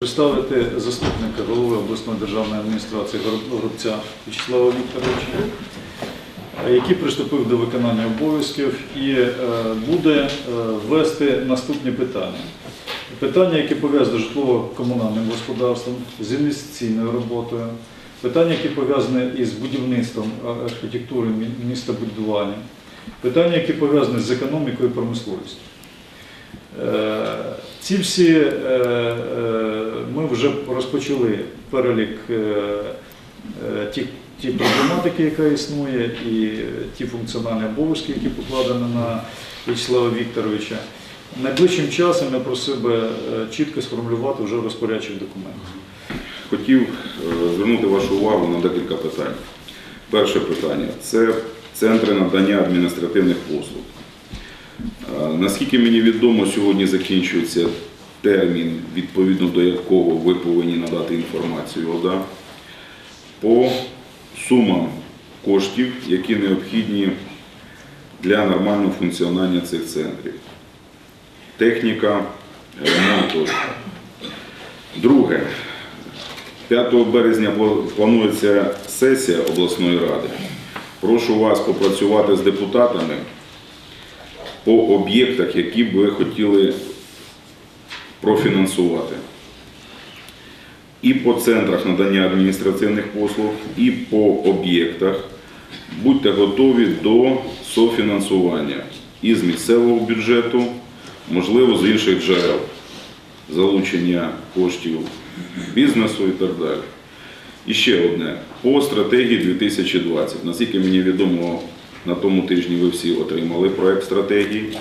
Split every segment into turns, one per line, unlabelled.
Представити заступника голови обласної державної адміністрації Горобця Вячеслава Вікторовича, е, який приступив до виконання обов'язків і е, буде е, вести наступні питання. Питання, які пов'язані з житлово-комунальним господарством, з інвестиційною роботою, питання, які пов'язані із будівництвом архітектури мі- містобудування, питання, які пов'язані з економікою і промисловістю. Е, Ці всі е, е, ми вже розпочали перелік е, е, ті, ті проблематики, яка існує, і ті функціональні обов'язки, які покладені на Вячеслава Вікторовича. Найближчим часом я просив би е, чітко сформулювати вже розпорядчих документах.
Хотів звернути вашу увагу на декілька питань. Перше питання це центри надання адміністративних послуг. Наскільки мені відомо, сьогодні закінчується термін, відповідно до якого ви повинні надати інформацію ОДА по сумам коштів, які необхідні для нормального функціонування цих центрів. Техніка, ремонт. Друге, 5 березня планується сесія обласної ради. Прошу вас попрацювати з депутатами по об'єктах, які б ви хотіли профінансувати. І по центрах надання адміністративних послуг, і по об'єктах. Будьте готові до софінансування із місцевого бюджету, можливо, з інших джерел залучення коштів бізнесу і так далі. І ще одне. По стратегії 2020. Наскільки мені відомо, на тому тижні ви всі отримали проект стратегії.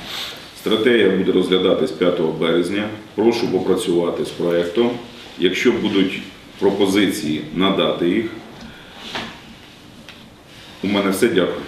Стратегія буде розглядатись 5 березня. Прошу попрацювати з проєктом. Якщо будуть пропозиції, надати їх. У мене все. Дякую.